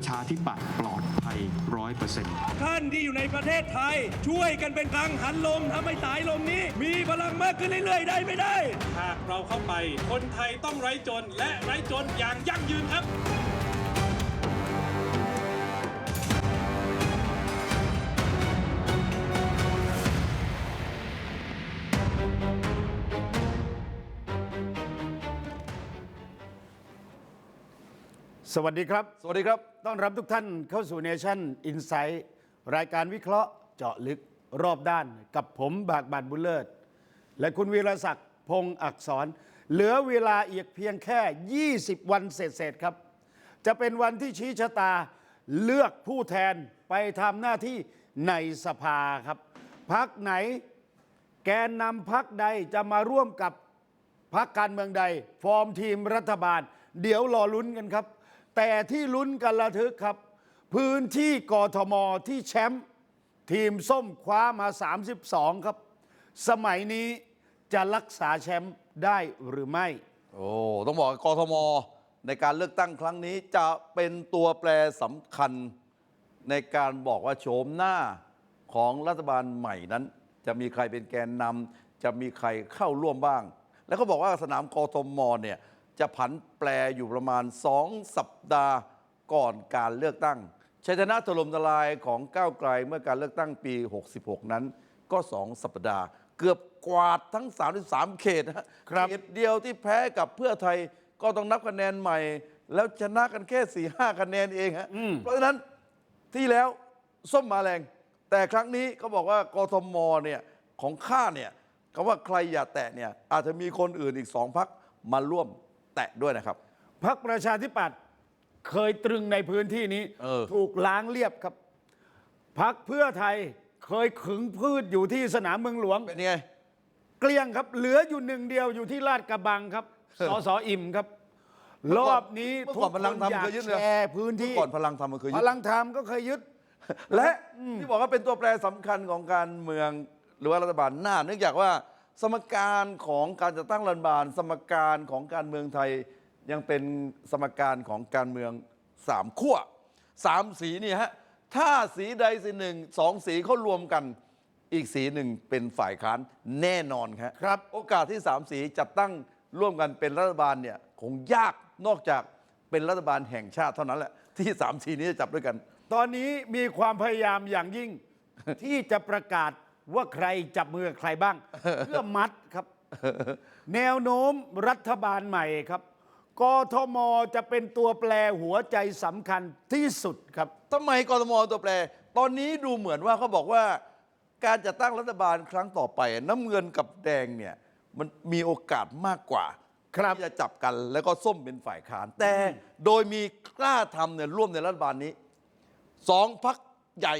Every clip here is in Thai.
ประชาธิปัตย์ปลอดภัยร้อยเปอร์เซ็นต์ท่านที่อยู่ในประเทศไทย ช่วยกันเป็นกังหันลมทำให้สายลมนี้ มีพลังมากขึ้นเรื่อยๆได้ไม่ได้ หากเราเข้าไป คนไทยต้องไร้จนและไร้จนอย่างยั่งยืนครับ สวัสดีครับ สวัสดีครับ ต้อนรับทุกท่านเข้าสู่เนชั่นอินไซ h ์รายการวิเคราะห์เจาะลึกรอบด้านกับผมบากบันบุญเลิศ และคุณวีรศักดิ์พงศ์อักษร เหลือเวลาอีกเพียงแค่ 20 วันเศษๆครับ จะเป็นวันที่ชี้ชะตาเลือกผู้แทนไปทำหน้าที่ในสภาครับพักไหนแกนนำพักใดจะมาร่วมกับพักการเมืองใด ฟอร์มทีมรัฐบาล เดี๋ยวรอลุ้นกันครับ แต่ที่ลุ้นกันระทึกครับ พื้นที่กทมที่แชมป์ทีมส้มคว้ามา 32 ครับ สมัยนี้จะรักษาแชมป์ได้หรือไม่ โอ้ ต้องบอกกทม ในการเลือกตั้งครั้งนี้จะเป็นตัวแปรสำคัญ ในการบอกว่าโฉมหน้าของรัฐบาลใหม่นั้น จะมีใครเป็นแกนนำจะมีใครเข้าร่วมบ้าง แล้วก็บอกว่าสนามกทมเนี่ย จะผันแปรอยู่ประมาณ 2 สัปดาห์ก่อนการเลือกตั้งชัยชนะถล่มทลายของก้าวไกลเมื่อการเลือกตั้งปี 66 นั้นก็ 2 สัปดาห์ เกือบกวาดทั้ง 33 เขตนะฮะครับเขตเดียวที่แพ้กับเพื่อไทยก็ต้องนับคะแนนใหม่ แล้วชนะกันแค่4ี่ห้าคะแนนเองฮะเพราะฉะนั้นที่แล้วส้มมาแรง แต่ครั้งนี้เขาบอกว่ากทมเนี่ยของข้าเนี่ยคำว่าใครอย่าแตะเนี่ยอาจจะมีคนอื่นอีกสองพักมาร่วมแตะด้วยนะครับ พักประชาธิปัตย์เคยตรึงในพื้นที่นี้ เออ ถูกล้างเรียบครับ พักเพื่อไทยเคยขึงพืชอยู่ที่สนามเมืองหลวง เป็นไง เกลี้ยงครับ เหลืออยู่หนึ่งเดียวอยู่ที่ลาดกระบังครับสสอิ่มครับ รอบนี้เมื่อทุกก่อนคพลังนธรรมอยากเคยยึดเลย แชร์พื้นที่เมื่อก่อนพลังธรรมมันเคยพยึดลังธรรมก็เคยยึด และ ที่บอกว่าเป็นตัวแปรสำคัญของการเมืองหรือว่ารัฐบาลหน้า เนื่องจากว่า สมการของการจัดตั้งรัฐบาล สมการของการเมืองไทยยังเป็นสมการของการเมืองสามขั้วสามสีนี่ฮะถ้าสีใดสีหนึ่งสองสีเขารวมกันอีกสีหนึ่งเป็นฝ่ายค้านแน่นอนครับครับ โอกาสที่สามสีจัดตั้งร่วมกันเป็นรัฐบาลเนี่ยคงยากนอกจากเป็นรัฐบาลแห่งชาติเท่านั้นแหละที่สามสีนี้จะจับด้วยกัน ตอนนี้มีความพยายามอย่างยิ่ง ที่จะประกาศ ว่าใครจับมือกับใครบ้าง เพื่อมัดครับ แนวโน้มรัฐบาลใหม่ครับกทมจะเป็นตัวแปรหัวใจสำคัญที่สุดครับทำไมกรทมตัวแปร ตอนนี้ดูเหมือนว่าเขาบอกว่า การจัดตั้งรัฐบาลครั้งต่อไป น้ำเงินกับแดงเนี่ยมันมีโอกาสมากกว่าครับที่จะจับกันแล้วก็ส้มเป็นฝ่ายค้าน แต่โดยมีกล้าทำเนี่ยร่วมในรัฐบาลนี้สองพักใหญ่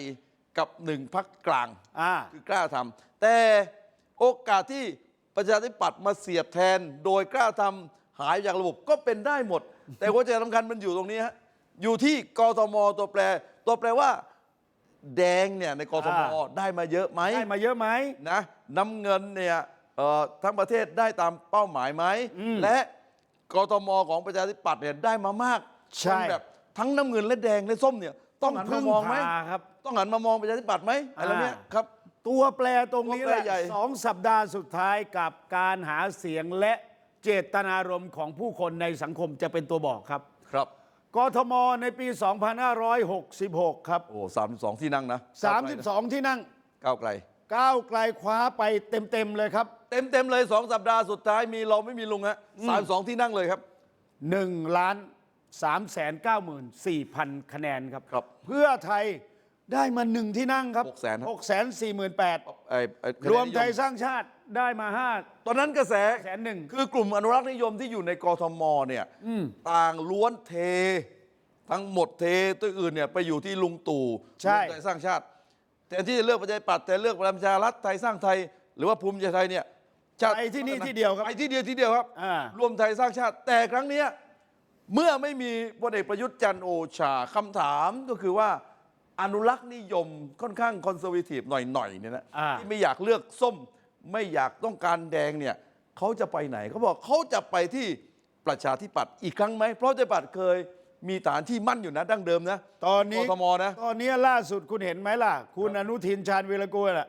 กับหนึ่งพักกลาง อ่า คือกล้าทำแต่โอกาสที่ประชาธิปัตย์มาเสียบแทน โดยกล้าทำหายจากระบบก็เป็นได้หมด แต่หัวใจสำคัญมันอยู่ตรงนี้ฮะอยู่ที่กทมตัวแปร ตัวแปรว่า แดงเนี่ยในกทมอ่า ได้มาเยอะไหม ได้มาเยอะไหม นะน้ำเงินเนี่ยเอ่อทั้งประเทศได้ตามเป้าหมายไหม อืมและกทมของประชาธิปัตย์เนี่ยได้มามากใช่จนแบบทั้งน้ำเงินและแดงและส้มเนี่ย ต้องหันพึ่มางมองไหมพาครับ ต้องหันมามองประชาธิปัตย์ไหมอะไรเนี้ยอ่าครับ ตัวแปรตรงนี้ตัวแหแปรละใหญ่สองสัปดาห์สุดท้ายกับการหาเสียงและเจตนารมณ์ของผู้คนในสังคมจะเป็นตัวบอกครับ ครับ กทมในปี 2566 ครับ โอ้สามสองที่นั่งนะ32 ที่นั่งก้าวไกล ก้าวไกลคว้าไปเต็ม ๆ เลยครับ เต็มเต็มๆเลยสองสัปดาห์สุดท้ายมีเราไม่มีลุงฮะสามสองที่นั่งเลยครับ 1 ล้าน 3แสน9 4พันคะแนนครับ ครับเพื่อไทยได้มาหนึ่งที่นั่งครับหกแสนครับ6แสน4 8ไอ้ไอ้รวมไทยสร้างชาติได้มาตอนนั้นกระแสแสนหนึ่ง คือกลุ่มอนุรักษ์นิยมที่อยู่ในกทมเนี่ยต่างล้วนเท ทั้งหมดเทตัวอื่นเนี่ยไปอยู่ที่ลุงตู่ใช่ รวมไทยสร้างชาติแต่ที่จะเลือกประชาธิปัตย์แต่เลือกพลังประชารัฐไทยสร้างไทย หรือว่าภูมิใจไทยเนี่ยชาติไปที่นี่ที่เดียวครับ ไปที่เดียวที่เดียวครับ อ่ารวมไทยสร้างชาติแต่ครั้งเนี้ย เมื่อไม่มีพลเอกประยุทธ์จันทร์โอชาคำถามก็คือว่า อนุรักษ์นิยมค่อนข้างคอนเซอร์วทีฟหน่อยๆเนี่ยนะอ่า ที่ไม่อยากเลือกส้ม ไม่อยากต้องการแดงเนี่ยเขาจะไปไหนเขาบอกเขาจะไปที่ประชาธิปัตย์อีกครั้งไหมเพราะประชาธิปัตย์เคยมีฐานที่มั่นอยู่นะดั้งเดิมนะตอนนี้กทมนะ ตอนนี้ล่าสุดคุณเห็นไหมล่ะ คุณอนุทินชาญวีรกูลล่ะ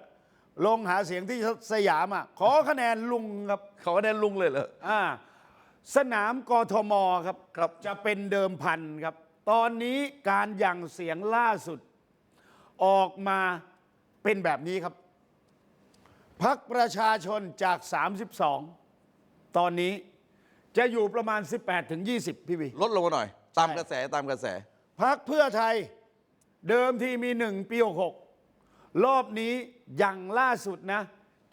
ลงหาเสียงที่สยามอะขอคะแนนลุงครับ เขาก็แน่นลุงเลยเหรอ อ่า สนามกทมครับครับ จะเป็นเดิมพันครับ ตอนนี้การหยั่งเสียงล่าสุด ออกมาเป็นแบบนี้ครับพักประชาชนจาก 32 ตอนนี้จะอยู่ประมาณ 18 ถึง 20 พี่วี ลดลงมาหน่อย ตามใช่กระแสตามกระแส พักเพื่อไทยเดิมที่มีหนึ่งปี 66 รอบนี้อย่างล่าสุดนะ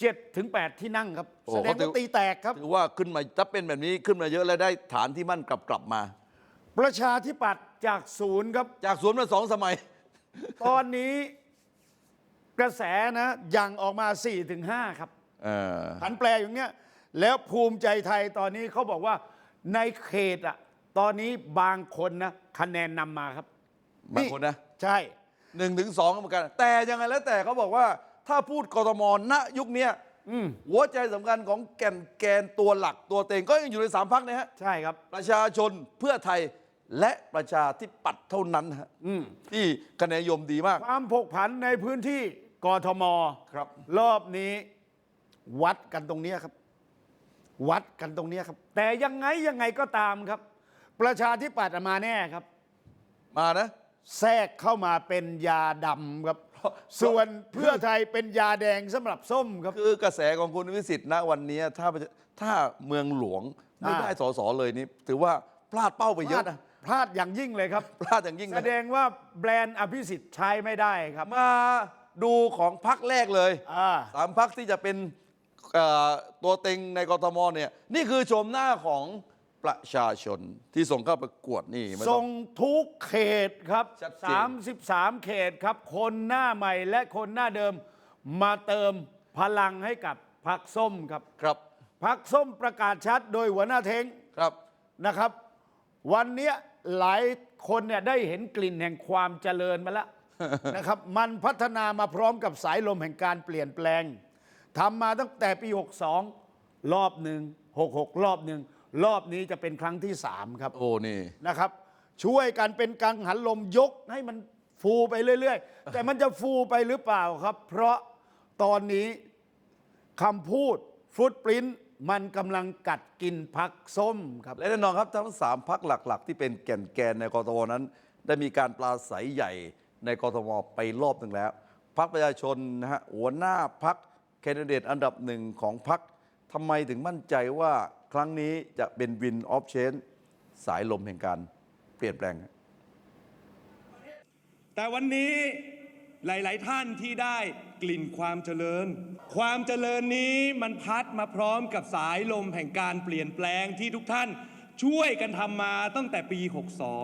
7ถึง8ที่นั่งครับ โอ้แสดงเขาถืว่าอ ตีแตกครับ ถือว่าขึ้นมาถ้าเป็นแบบนี้ขึ้นมาเยอะแล้วได้ฐานที่มั่นกลับกลับมา ประชาธิปัตย์จากศูนย์ครับ จากสวนมาสองสมัย ตอนนี้กระแสนะยังออกมา 4 ถึง 5 ครับเออผันแปรอย่างเนี้ยแล้วภูมิใจไทยตอนนี้เขาบอกว่าในเขตอะตอนนี้บางคนนะคะแนนนำมาครับบางคนนะ ใช่ หนึ่งถึงสองเหมือนกันแต่ยังไงแล้วแต่เขาบอกว่า ถ้าพูดกทมณยุคเนี้ยอืมหัวใจสำคัญของแก่นแกนตัวหลักตัวเต็งก็ยังอยู่ในสามพักนะฮะ ใช่ครับ ประชาชนเพื่อไทยและประชาธิปัตย์เท่านั้นฮะอืมที่คะแนนนิยมดีมาก ความผกผันในพื้นที่กทมครับ รอบนี้วัดกันตรงเนี้ยครับ วัดกันตรงเนี้ยครับ แต่ยังไงยังไงก็ตามครับ ประชาธิปัตย์มาแน่ครับ มานะ แทรกเข้ามาเป็นยาดำครับ ส่วนเพื่อไทยเป็นยาแดงสำหรับส้มครับ คือกระแสของคุณวิสิทธิ์ณวันนี้ถ้าถ้าเมืองหลวงไม่อ่าได้สสเลยนี่ถือว่าพลาดเป้าไปพเยลาอะดนะพลาดอย่างยิ่งเลยครับ พลาดอย่างยิ่งแสนะดงว่าแบรนด์อภิสิทธิ์ใช้ไม่ได้ครับ มาดูของพักแรกเลยอ่าสามพักที่จะเป็นเอ่อตัวเต็งในกทมเนี่ยนี่คือชมหน้าของ ประชาชนที่ส่งเข้าประกวดนี่ไม่ส่ต้องงทุกเขตครับ ชัดเจน 33 เขตครับ คนหน้าใหม่และคนหน้าเดิมมาเติมพลังให้กับพักส้มครับครับพักส้มประกาศชัดโดยหัวหน้าเทงครับ นะครับ วันเนี้ยหลายคนเนี่ยได้เห็นกลิ่นแห่งความเจริญมาแล้ว นะครับ มันพัฒนามาพร้อมกับสายลมแห่งการเปลี่ยนแปลงทำมาตั้งแต่ปี 62 รอบหนึ่ง66 รอบหนึ่ง รอบนี้จะเป็นครั้งที่ 3 ครับโอ้นี่ นะครับ ช่วยกันเป็นกังหันลมยกให้มันฟูไปเรื่อย ๆ แต่มันจะฟูไปหรือเปล่าครับ เพราะตอนนี้คำพูดฟุตปรินต์มันกำลังกัดกินพักส้มครับ และแน่นอนครับทั้งสามพักหลัก ๆ ที่เป็นแก่นแกนในกทมนั้น ได้มีการปราศัยใหญ่ในกทมไปรอบหนึ่งแล้ว พักประชาชนนะฮะหัวหน้าพักแคนดิเดตอันดับหนึ่งของพัก ทำไมถึงมั่นใจว่าครั้งนี้จะเป็นวินออฟเชนสายลมแห่งการเปลี่ยนแปลง แต่วันนี้หลาย ๆ ท่านที่ได้กลิ่นความเจริญ ความเจริญนี้มันพัดมาพร้อมกับสายลมแห่งการเปลี่ยนแปลงที่ทุกท่านช่วยกันทำมาตั้งแต่ปี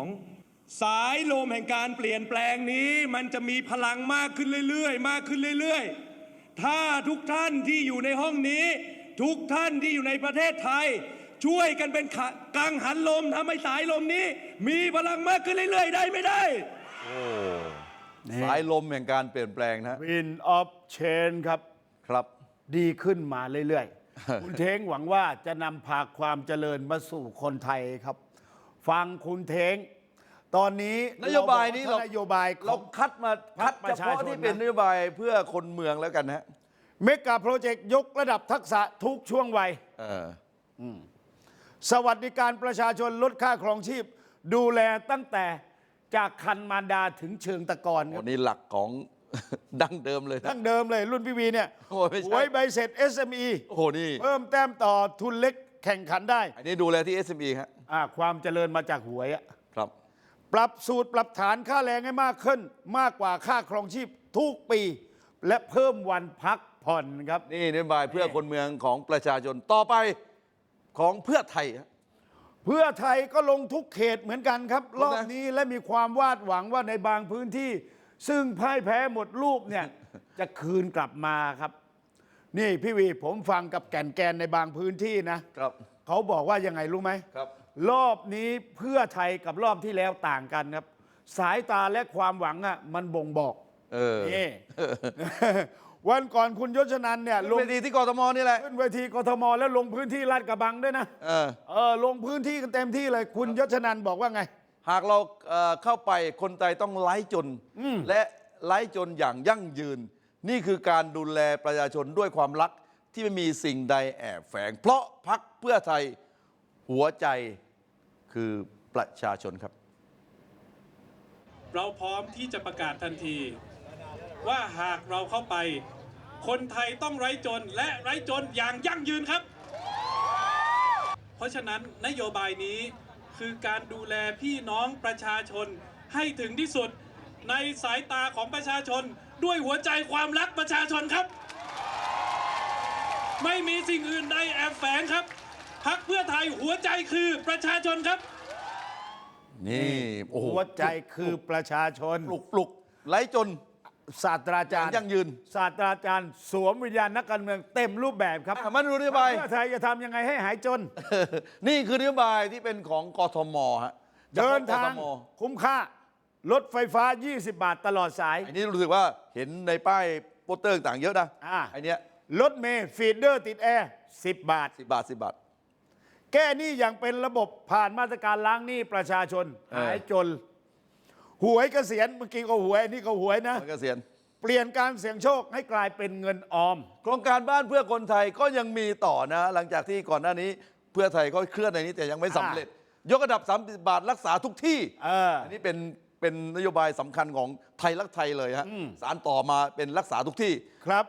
62 สายลมแห่งการเปลี่ยนแปลงนี้มันจะมีพลังมากขึ้นเรื่อย ๆ มากขึ้นเรื่อย ๆ ถ้าทุกท่านที่อยู่ในห้องนี้ ทุกท่านที่อยู่ในประเทศไทย ช่วยกันเป็นขะกังหันลมทำให้สายลมนี้ มีพลังมากขึ้นเรื่อยๆ ได้ไม่ได้ โอ้สายลมแห่งการเปลี่ยนแปลงนะฮะวินออฟเชนครับครับ ดีขึ้นมาเรื่อยๆ คุณเท้งหวังว่าจะนำพาความเจริญมาสู่คนไทยครับ ฟังคุณเท้งตอนนี้นโยบายนี้เรเราบอกว่นโยบายขเราองคัดมาพรคัรดคปเฉระชาพาะชนที่เป็นนะนโยบายเพื่อคนเมืองแล้วกันนะฮะ เมกะโปรเจกต์ยกระดับทักษะทุกช่วงวัยเออสวัสดิการประชาชนลดค่าครองชีพ ดูแลตั้งแต่จากคันมารดาถึงเชิงตะกอนครับวันนี้หลักของ ดั้งเดิมเลยนะ ตั้งเดิมเลยรุ่นพี่วีเนี่ยโอ้ยไม่ใช่หวยใบเสร็จ SME โอ้โหนี่ เพิ่มแต้มต่อทุนเล็กแข่งขันได้อันนี้ดูแลที่ SME ฮะอ่าความเจริญมาจากหวยอะครับ ปรับสูตรปรับฐานค่าแรงให้มากขึ้น มากกว่าค่าครองชีพทุกปี และเพิ่มวันพัก ผ่อนครับ นี่นโยบายเพื่อคนเมืองของประชาชนต่อไปของเพื่อไทยฮะ เพื่อไทยก็ลงทุกเขตเหมือนกันครับลรงนะอบนี้และมีความวาดหวังว่าในบางพื้นที่ ซึ่งพ่ายแพ้หมดรูปเนี่ย จะคืนกลับมาครับ นี่พี่วีผมฟังกับแก่นแกนในบางพื้นที่นะครับ เขาบอกว่ายังไงรู้ไหม ครับ รอบนี้เพื่อไทยกับรอบที่แล้วต่างกันครับ สายตาและความหวังอะมันบ่งบอก เออ นี่ วันก่อนคุณยศนันท์เนี่ยลลงงเวทีที่กทมนี่แหละ ขึ้นเวทีกทมแล้วลงพื้นที่ลาดกระบังด้วยนะเออ เออลงพื้นที่กันเต็มที่เลยคุณยศนันท์บอกว่าไง หากเราเอ่อเข้าไปคนไทยต้องไร้จน และไร้จนอย่างยั่งยืน นี่คือการดูแลประชาชนด้วยความรักที่ไม่มีสิ่งใดแอบแฝง เพราะพักเพื่อไทยหัวใจคือประชาชนครับ เราพร้อมที่จะประกาศทันที ว่าหากเราเข้าไป คนไทยต้องไร้จนและไร้จนอย่างยั่งยืนครับ เพราะฉะนั้นนโยบายนี้คือการดูแลพี่น้องประชาชนให้ถึงที่สุดในสายตาของประชาชนด้วยหัวใจความรักประชาชนครับ ไม่มีสิ่งอื่นใดแอบแฝงครับพักเพื่อไทยหัวใจคือประชาชนครับ นี่โอ้โหหัวใจคือประชาชน ปลุกปลุกไร้จน ศาสตราจารย์ยั่งยืน ศาสตราจารย์สวมวิญญาณนักการเมืองเต็มรูปแบบครับอะมันดูนโยบาย เพื่อไทยจะทำยังไงให้หายจน นี่คือนโยบายที่เป็นของกทมฮะเดินทางกทมคุ้มค่ารถไฟฟ้า 20 บาทตลอดสาย อันนี้รู้สึกว่าเห็นในป้ายโปสเตอร์ต่างๆเยอะนะอ่า ไอันเนี้ยรถเมย์ฟีดเดอร์ติดแอร์10 บาท สิบบาทสิบบาท แก้หนี้อย่างเป็นระบบผ่านมาตรการล้างหนี้ประชาชน เออ หายจน หวยเกษียณเมื่อกี้ก็หวยอันนี่ก็หวยนะ มันเกษียณเปลี่ยนการเสี่ยงโชคให้กลายเป็นเงินออม โครงการบ้านเพื่อคนไทยก็ยังมีต่อนะ หลังจากที่ก่อนหน้านี้เพื่อไทยก็เคลื่อนในนี้แต่ยังไม่สำเร็จ ยกระดับ 30 บาทรักษาทุกที่เอออันนี้เป็นเป็นนโยบายสำคัญของไทยรักไทยเลยฮะสารต่อมาเป็นรักษาทุกที่ ครับ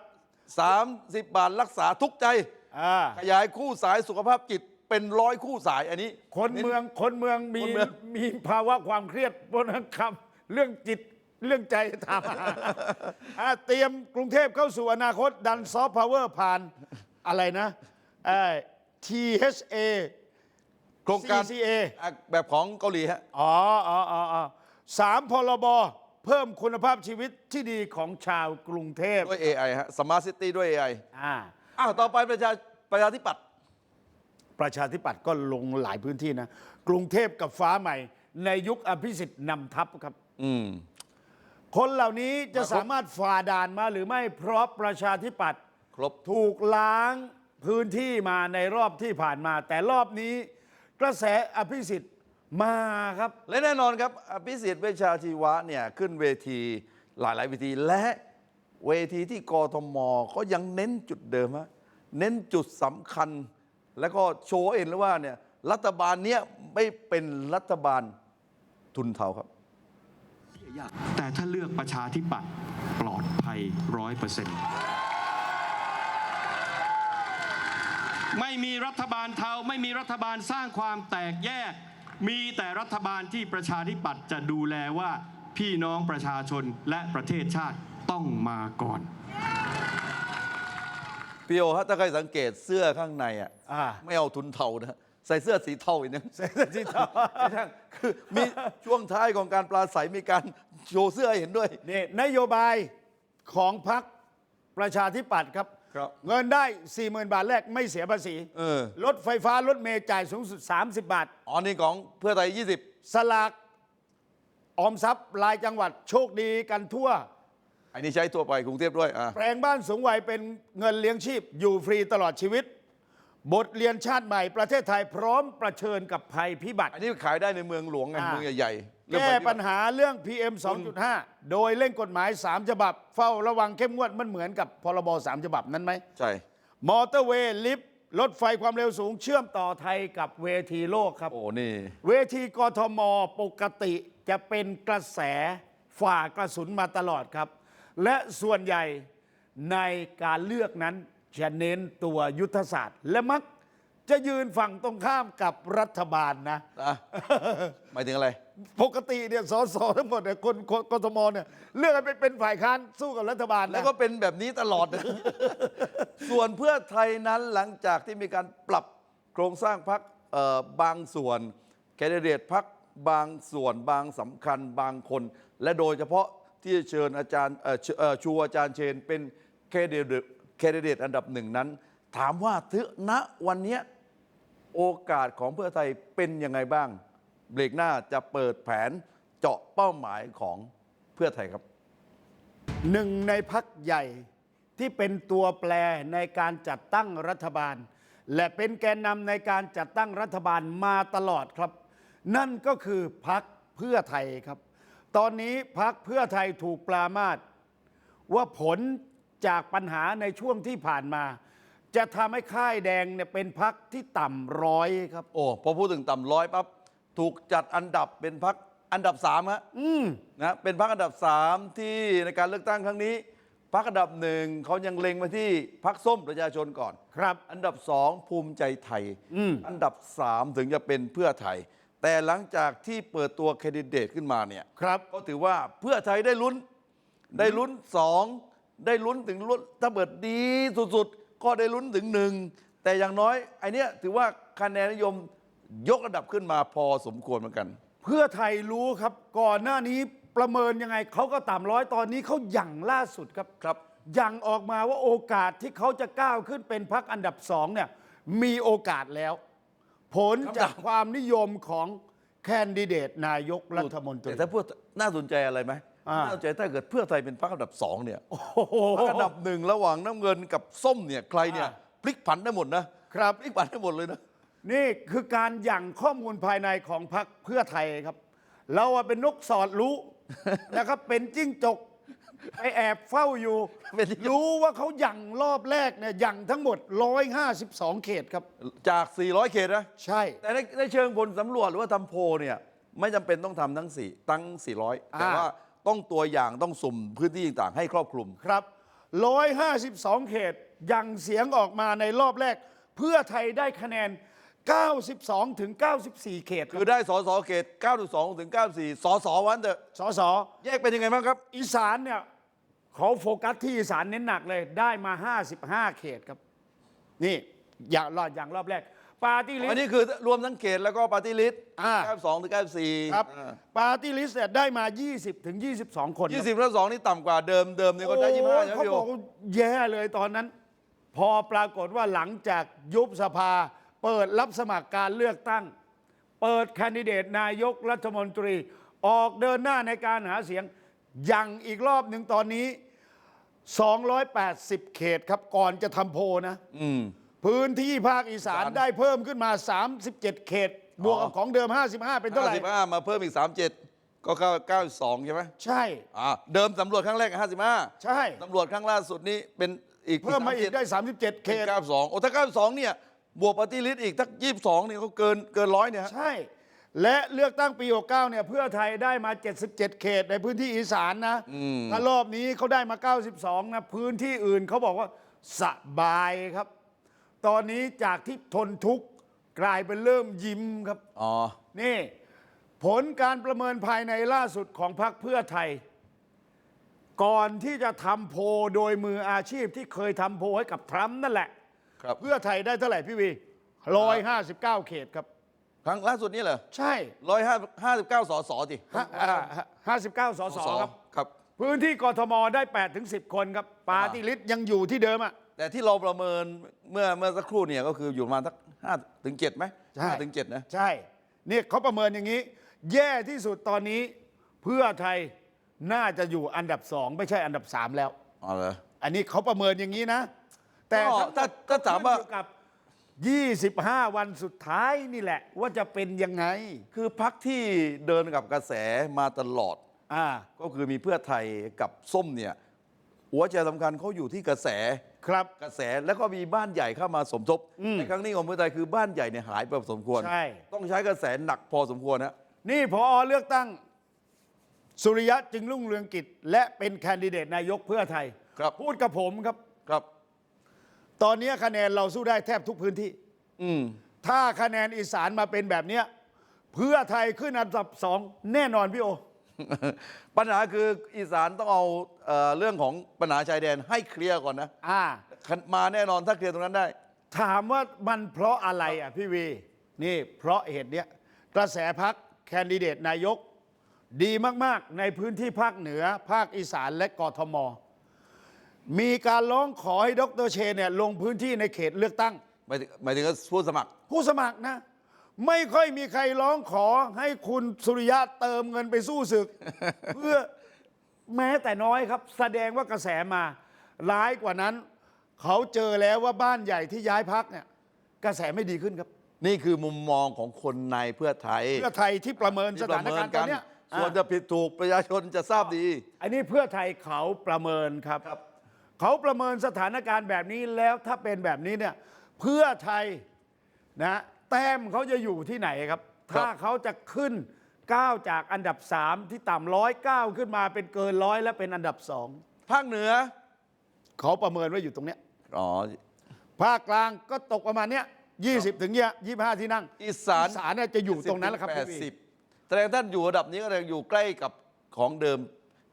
30 บาทรักษาทุกใจ อ่าขยายคู่สายสุขภาพจิตเป็นร้อยคู่สายอันนี้ คนเมืองคนเมืองมีคนเมือง มีภาวะความเครียดบนคำ เรื่องจิตเรื่องใจทำอ่าเตรียมกรุงเทพเข้าสู่อนาคต ดันซอฟต์พาวเวอร์ผ่านอะไรนะเอ่อ THA โครงการ CCA อะแบบของเกาหลีฮะ อ๋ออ๋ออ๋ออ๋อสามพรบเพิ่มคุณภาพชีวิตที่ดีของชาวกรุงเทพด้วย AI ฮะสมาร์ทซิตี้ด้วย AI อ่า อ้าว ต่อไปประชาประชาธิปัตย์ประชาธิปัตย์ก็ลงหลายพื้นที่นะ กรุงเทพกับฟ้าใหม่ ในยุคอภิสิทธิ์นำทัพครับ อืมคนเหล่านี้จะมาครบสามารถฝ่าด่านมาหรือไม่เพราะประชาธิปัตย์ครบถูกล้างพื้นที่มาในรอบที่ผ่านมา แต่รอบนี้กระแสอภิสิทธิ์มาครับ และแน่นอนครับ อภิสิทธิ์เวชชาชีวะเนี่ยขึ้นเวทีหลายๆเวที และเวทีที่กทมก็ยังเน้นจุดเดิมฮะเน้นจุดสำคัญ แล้วก็โชว์เองแล้วว่าเนี่ยรัฐบาลเนี้ยไม่เป็นรัฐบาลทุนเทาครับ แต่ถ้าเลือกประชาธิปัตย์ปลอดภัยร้อยเปอร์เซ็นต์ไม่มีรัฐบาลเทาไม่มีรัฐบาลสร้างความแตกแยก มีแต่รัฐบาลที่ประชาธิปัตย์จะดูแลว่าพี่น้องประชาชนและประเทศชาติต้องมาก่อนพี่โอฮะถ้าใครสังเกตเสื้อข้างในอะ อ่า ไม่เอาทุนเทานะ ใส่เสื้อสีเทาอีกนึงเศรษฐกิจต่อคือมีช่วงท้ายของการปราศัยมีการโชว์เสื้อให้เห็นด้วย นี่นโยบายของพรรคประชาธิปัตย์ครับ ครับ เงินได้ 40,000 บาทแรกไม่เสียภาษี เออรถไฟฟ้ารถเมล์จ่ายสูงสุด 30 บาท อ๋อนี่ของเพื่อไทย 20 สลากออมทรัพย์รายจังหวัดโชคดีกันทั่ว อันนี้ใช้ทั่วไปกรุงเทพด้วยอะแปลงบ้านสูงวัยเป็นเงินเลี้ยงชีพ อยู่ฟรีตลอดชีวิต บทเรียนชาติใหม่ประเทศไทยพร้อมประเชิญกับภัยพิบัติ อันนี้ขายได้ในเมืองหลวงไงอ่า เมืองใหญ่ๆเรื่องแก้ภัยพิบัปัติญหาเรื่อง PM 2.5 โดยเร่งกฎหมาย 3 ฉบับ เฝ้าระวังเข้มงวดมันเหมือนกับพรบ3ฉบับนั้นไหม ใช่ มอเตอร์เวย์ลิฟต์รถไฟความเร็วสูงเชื่อมต่อไทยกับเวทีโลกครับ โอ้ นี่ เวทีกทมปกติจะเป็นกระแสฝ่ากระสุนมาตลอดครับ และส่วนใหญ่ในการเลือกนั้น จะเน้นตัวยุทธศาสตร์ และมักจะยืนฝั่งตรงข้ามกับรัฐบาลนะนะหมายถึงอะไร ปกติเนี่ยสสทั้งหมดเนี่ยคนคนกทมเนี่ยเลือกกันไปเป็นฝ่ายค้านสู้กับรัฐบาลแล้วนะก็เป็นแบบนี้ตลอดนะ ส่วนเพื่อไทยนั้นหลังจากที่มีการปรับโครงสร้างพักบางส่วนแคนดิเดตพักบางส่วนบางสำคัญบางคน และโดยเฉพาะที่จะเชิญอาจารย์เอ่อเชเอ่อชูอาจารย์เชนเป็นแคนดิเดต แคนดิเดตอันดับหนึ่งนั้น ถามว่าถึณวันนี้โอกาสของเพื่อไทยเป็นยังไงบ้าง เบรกหน้าจะเปิดแผนเจาะเป้าหมายของเพื่อไทยครับหนึ่งในพักใหญ่ที่เป็นตัวแปรในการจัดตั้งรัฐบาล และเป็นแกนนำในการจัดตั้งรัฐบาลมาตลอดครับ นั่นก็คือพักเพื่อไทยครับ ตอนนี้พักเพื่อไทยถูกปรามาสว่าผล จากปัญหาในช่วงที่ผ่านมา จะทำให้ค่ายแดงเนี่ยเป็นพักที่ต่ำร้อยครับ โอ้พอพูดถึงต่ำร้อยปั๊บถูกจัดอันดับเป็นพักอันดับสามฮะอืม นะเป็นพักอันดับสามที่ในการเลือกตั้งครั้งนี้พักอันดับหนึ่งเขายังเล็งมาที่พักส้มประชาชนก่อน ครับ อันดับสองภูมิใจไทย อืม อันดับสามถึงจะเป็นเพื่อไทย แต่หลังจากที่เปิดตัวแคนดิเดตขึ้นมาเนี่ย ครับ ก็ถือว่าเพื่อไทยได้ลุ้น ได้ลุ้นสอง ได้ลุ้นถึงลุ้นถ้าเปิดดีสุดๆ ก็ได้ลุ้นถึงหนึ่งแต่อย่างน้อยไอเนี้ยถือว่าคะแนนนิยมยกระดับขึ้นมาพอสมควรเหมือนกัน เพื่อไทยรู้ครับก่อนหน้านี้ประเมินยังไงเขาก็ต่ำร้อยตอนนี้เขาหยั่งล่าสุดครับครับหยั่งออกมาว่าโอกาสที่เขาจะก้าวขึ้นเป็นพักอันดับสองเนี่ยมีโอกาสแล้ว ผลจากความนิยมของแคนดิเดตนายกรัฐมนตรีแต่ถ้าเพื่อน่าสนใจอะไรไหมอ่า น่าสนใจถ้าเกิดเพื่อไทยเป็นพรรคอันดับสองเนี่ยโอ้โหพรรคอันดับหนึ่งระหว่างน้ำเงินกับส้มเนี่ยใครเนี่ยอ่าพลิกผันได้หมดนะครับพลิกผันได้หมดเลยนะนี่คือการหยั่งข้อมูลภายในของพรรคเพื่อไทยครับ เราอะเป็นนกสอดรู้นะครับเป็นจิ้งจกไปแอบเฝ้าอยู่เป็นจิ้งจกรู้ว่าเขาหยั่งรอบแรกเนี่ยหยั่งทั้งหมด 152 เขตครับ จาก 400 เขตนะใช่ แต่ในในเชิงผลสำรวจหรือว่าทำโพลเนี่ย ไม่จำเป็นต้องทำทั้งสี่ตั้ง 400 แต่อ่าว่า ต้องตัวอย่างต้องสุ่มพื้นที่ต่างๆให้ครอบคลุม ครับ 152 เขตหยั่งเสียงออกมาในรอบแรก เพื่อไทยได้คะแนน 92 ถึง 94 เขตคคือรับได้สสเขต 92 ถึง 94สสวันเถอะสสแยกเป็นยังไงบ้างครับ อีสานเนี่ยเขาโฟกัสที่อีสานเน้นหนักเลยได้มา 55 เขตครับ นี่อย่างรอดอย่างรอบแรก ปาร์ตี้ลิสอันนี้คือรวมทั้งเขตแล้วก็ปาร์ตี้ลิสต์อ่า 92ถึง94ครับอ่าปาร์ตี้ลิสต์เนี่ยได้มา 20ถึง22 คนครับ20แล้ว2นี่ต่ำกว่าเดิมเดิมเนี่ยก็ได้ โอ้25ใช่ไหมเขาพี่บโอ อกว่าแย่เลยตอนนั้น พอปรากฏว่าหลังจากยุบสภา เปิดรับสมัครการเลือกตั้ง เปิดแคนดิเดตนายกรัฐมนตรี ออกเดินหน้าในการหาเสียงยังอีกรอบหนึ่งตอนนี้ 280 เขตครับก่อนจะทำโพลนะ อืม พื้นที่ภาคอีสานอีสาน ได้เพิ่มขึ้นมา 37 เขต บวกกับของเดิม 55 เป็นเท่าไหร่ 55 มาเพิ่มอีก 37 ก็เข้า 92 ใช่ไหมใช่ อ่าเดิมสำรวจครั้งแรก 55ใช่ตำรวจครั้งล่าสุดนี้เป็นอีกเพิ่มมาอีกได้ 37 เขเขตต92 โอ้ถ้า 92 เนี่ย บวกปฏิริษีอีกทัก 22 เนี่ยเขาเกินเกินร้อยเนี่ยฮะ ใช่ และเลือกตั้งปี 69 เนี่ย เพื่อไทยได้มา 77 เขตในพื้นที่อีสานนะ ถ้ารอบนี้เขาได้มา 92 นะ พื้นที่อื่นเขาบอกว่าสบายครับ ตอนนี้จากที่ทนทุกข์กลายเป็นเริ่มยิ้มครับ อ๋อ นี่ ผลการประเมินภายในล่าสุดของพรรคเพื่อไทย ก่อนที่จะทำโพลโดยมืออาชีพที่เคยทำโพลให้กับทรัมป์นั่นแหละ ครับ เพื่อไทยได้เท่าไหร่พี่วีร้อยห้าสิบเก้าเขตครับ ครั้งล่าสุดนี้เหรอใช่159สสสิห้าสิบเก้าสสครับ ครับ พื้นที่กทมได้8ถึง10 คนครับปาร์ตี้ลิสต์ยังอยู่ที่เดิมอะ แต่ที่เราประเมินเมื่อเมื่อสักครู่เนี่ยก็คืออยู่ประมาณสัก5ถึง7ไหมใช่5ถึง7นะ ใช่นี่เขาประเมินอย่างนี้ แย่ที่สุดตอนนี้ เพื่อไทยน่าจะอยู่อันดับสองไม่ใช่อันดับสามแล้ว อ๋อเหรอ อันนี้เขาประเมินอย่างนี้นะ แต่ก็ทั้งหมดถ้าถ้าถามว่า ขึ้นอยู่กับ 25 วันสุดท้ายนี่แหละ ว่าจะเป็นยังไง คือพักที่เดินกับกระแสมาตลอด อ่า ก็คือมีเพื่อไทยกับส้มเนี่ย หัวใจสำคัญเขาอยู่ที่กระแส ครับกระแสแล้วก็มีบ้านใหญ่เข้ามาสมทบอืม ในครั้งนี้ของเพื่อไทยคือบ้านใหญ่เนี่ยหายไปพอสมควร ใช่ ต้องใช้กระแสหนักพอสมควรนะ นี่พอเลือกตั้ง สุริยะจึงรุ่งเรืองกิจ และเป็นแคนดิเดตนายกเพื่อไทยครับ พูดกับผมครับ ครับ ตอนนี้คะแนนเราสู้ได้แทบทุกพื้นที่ อืมถ้าคะแนนอีสานมาเป็นแบบเนี้ยเพื่อไทยขึ้นอันดับสองแน่นอนพี่โอ ปัญหาคืออีสานต้องเอาเอ่อเรื่องของปัญหาชายแดนให้เคลียร์ก่อนนะอ่า มาแน่นอนถ้าเคลียร์ตรงนั้นได้ ถามว่ามันเพราะอะไรอะพี่วี นี่เพราะเหตุเนี้ยกระแสพักแคนดิเดตนายก ดีมากๆ ในพื้นที่ภาคเหนือ ภาคอีสานและกทม มีการร้องขอให้ดรเชนเนี่ยลงพื้นที่ในเขตเลือกตั้ง หมายถึงหมายถึงว่าผู้สมัคร ผู้สมัครนะ ไม่ค่อยมีใครร้องขอให้คุณสุริยะเติมเงินไปสู้ศึก เพื่อแม้แต่น้อยครับ แสดงว่ากระแสมา ร้ายกว่านั้น เขาเจอแล้วว่าบ้านใหญ่ที่ย้ายพักเนี่ยกระแสไม่ดีขึ้นครับ นี่คือมุมมองของคนในเพื่อไทยเพื่อไทยที่ประเมินสที่ปถาระนเมิการณ์ตอนเนี้ยส่วนอะจะผิดถูกประชาชนจะทราบดี อันนี้เพื่อไทยเขาประเมินครับครับ เขาประเมินสถานการณ์แบบนี้แล้วถ้าเป็นแบบนี้เนี่ยเพื่อไทยนะ แต้มเขาจะอยู่ที่ไหนครับ ถ้าเขาจะขึ้นก้าวจากอันดับ 3 ที่ต่ำร้อยก้าวขึ้นมาเป็นเกินร้อยและเป็นอันดับสองภาคเหนือเขาประเมินไว้อยู่ตรงเนี้ยอ๋อภาคกลางก็ตกประมาณเนี้ย20 ถึงเนี่ย25 ที่นั่ง อีสานอีสานเนี่ยจะอยู่ตรงนั้นแหละครับแปพี่ดวีสิบแสดงท่านอยู่ระดับนี้ก็ยังอยู่ใกล้กับของเดิม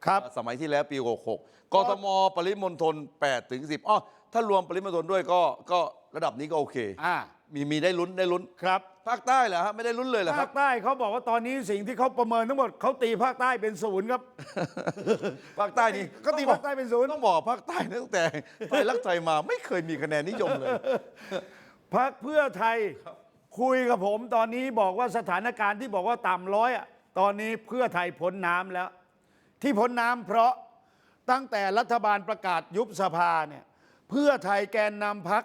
ครับ สมัยที่แล้วปี 66กทมปริมณฑล8ถึง10อ๋อถ้ารวมปริมณฑลด้วยก็ก็ระดับนี้ก็โอเค อ่า มีมีได้ลุ้นได้ลุ้นครับภาคใต้เหรอฮะไม่ได้ลุ้นเลยเหรอคภารับ คใต้เขาบอกว่าตอนนี้สิ่งที่เขาประเมินทั้งหมดเขาตีภาคใต้เป็นศูนย์ครับ ภาคใต้นี่ก็ตีภาคใต้เป็นศูนย์ ต้องบอกภาคใต้นะตั้งแต่ไทยรักไทยมาไม่เคยมีคะแนนนิยมเลย พักเพื่อไทยคุยกับผมตอนนี้บอกว่าสถานการณ์ที่บอกว่าต่ำร้อยอะตอนนี้เพื่อไทยพ้นน้ำแล้ว ที่พ้นน้ำเพราะตั้งแต่รัฐบาลประกาศยุบสภาเนี่ยเพื่อไทยแกนนำพัก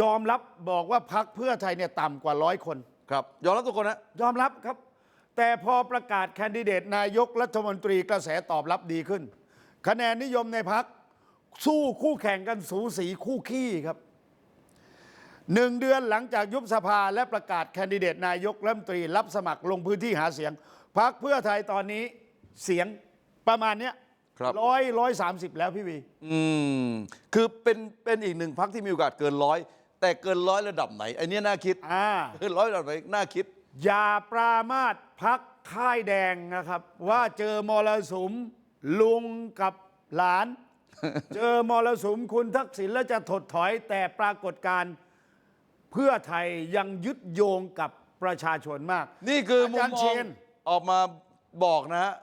ยอมรับบอกว่าพักเพื่อไทยเนี่ยต่ำกว่าร้อยคน ครับ ยอมรับทุกคนนะ ยอมรับครับ แต่พอประกาศแคนดิเดตนายกรัฐมนตรีกระแสตอบรับดีขึ้น คะแนนนิยมในพักสู้คู่แข่งกันสูสีคู่ขี้ครับหนึ่งเดือนหลังจากยุบสภาและประกาศแคนดิเดตนายกรัฐมนตรีรับสมัครลงพื้นที่หาเสียงพักเพื่อไทยตอนนี้เสียงประมาณเนี้ยครับ ร้อยร้อยสามสิบแล้วพี่วี อืม คือเป็นเป็นอีกหนึ่งพักที่มีโอกาสเกินร้อย แต่เกินร้อยระดับไหนไอ้เนี้ยน่าคิดอ่า เกินร้อยระดับไหนน่าคิด อย่าปรามาสพักค่ายแดงนะครับ ว่าเจอมรสุมลุงกับหลาน เจอมรสุมคุณทักษิณแล้วจะถดถอยแต่ปรากฏการณ์เพื่อไทยยังยึดโยงกับประชาชนมาก นี่คือมุมอาจารย์มเชองน ออกมาบอกนะฮะ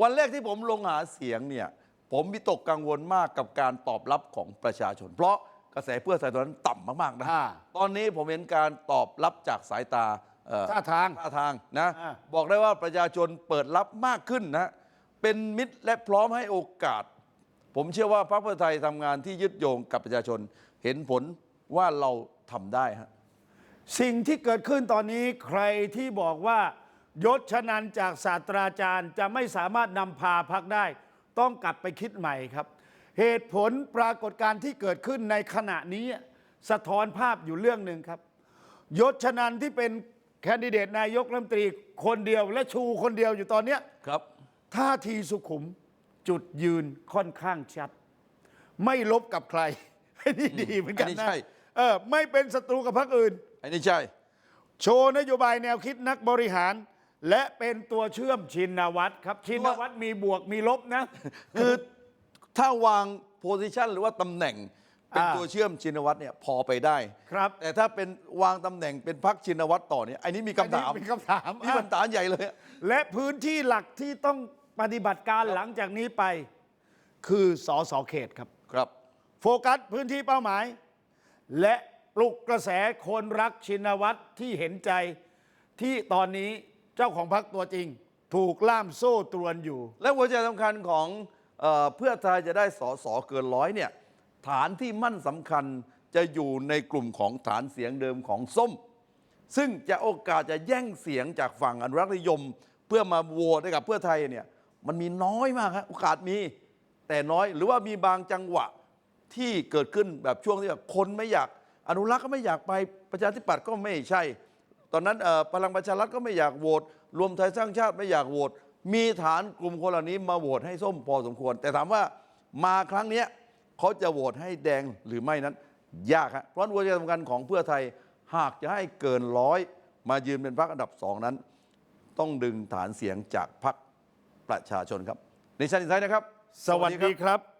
วันแรกที่ผมลงหาเสียงเนี่ย ผมมีตกกังวลมากกับการตอบรับของประชาชน เพราะ กระแสเพื่อไทยตอนนั้นต่ำมากๆนะ อ่าตอนนี้ผมเห็นการตอบรับจากสายตาเอ่อท่าทางท่าทางนะ อ่า บอกได้ว่าประชาชนเปิดรับมากขึ้นนะ เป็นมิตรและพร้อมให้โอกาส ผมเชื่อว่าพรรคเพื่อไทยทำงานที่ยึดโยงกับประชาชน เห็นผลว่าเราทำได้ฮะ สิ่งที่เกิดขึ้นตอนนี้ใครที่บอกว่ายศชนันจากศาสตราจารย์จะไม่สามารถนำพาพักได้ ต้องกลับไปคิดใหม่ครับ เหตุผลปรากฏการณ์ที่เกิดขึ้นในขณะนี้สะท้อนภาพอยู่เรื่องหนึ่งครับ ยศชนันที่เป็นแคนดิเดตนายกรัฐมนตรีคนเดียวและชูคนเดียวอยู่ตอนเนี้ยครับ ท่าทีสุขุมจุดยืนค่อนข้างชัด ไม่ลบกับใคร นี่ดีเหมือนกันอันนี้นะใช่ เออไม่เป็นศัตรูกับพรรคอื่น อันนี้ใช่ โชว์นโยบายแนวคิดนักบริหาร และเป็นตัวเชื่อมชินวัตรครับ ชินวัตรมีบวกมีลบนะ คือ ถ้าวางโพสิชันหรือว่าตำแหน่งเป็นอ่า ตัวเชื่อมชินวัตรเนี่ยพอไปได้ ครับแต่ถ้าเป็นวางตำแหน่งเป็นพักชินวัตรต่อเนี่ยอันนี้มีคำถามอันนี้เป็นคำถามมีคำถามใหญ่เลยอะและพื้นที่หลักที่ต้องปฏิบัติการหลังจากนี้ไป คือสอสอเขตครับ ครับ โฟกัสพื้นที่เป้าหมาย และปลุกกระแสคนรักชินวัตรที่เห็นใจที่ตอนนี้เจ้าของพรรคตัวจริง ถูกล่ามโซ่ตรวนอยู่ และหัวใจสำคัญของ เพื่อไทยจะได้สอสอเกินร้อยเนี่ยฐานที่มั่นสำคัญจะอยู่ในกลุ่มของฐานเสียงเดิมของส้ม ซึ่งจะโอกาสจะแย่งเสียงจากฝั่งอนุรักษ์นิยม เพื่อมาโหวตให้กับเพื่อไทยเนี่ยมันมีน้อยมากครับโอกาสมี แต่น้อยหรือว่ามีบางจังหวะที่เกิดขึ้นแบบช่วงที่แบบคนไม่อยาก อนุรักษ์ก็ไม่อยากไปประชาธิปัตย์ก็ไม่ใช่ ตอนนั้นพลังประชารัฐก็ไม่อยากโหวตรวมไทยสร้างชาติไม่อยากโหวต มีฐานกลุ่มคนเหล่านี้มาโหวตให้ส้มพอสมควร แต่ถามว่ามาครั้งนี้เขาจะโหวตให้แดงหรือไม่นั้น ยากครับเพราะวัวใจสำคัญของเพื่อไทยหากจะให้เกินร้อยมายืนเป็นพรรคอันดับสองนั้น ต้องดึงฐานเสียงจากพรรคประชาชนครับ ในชั้นอินไซด์นะครับ สวัสดีครับ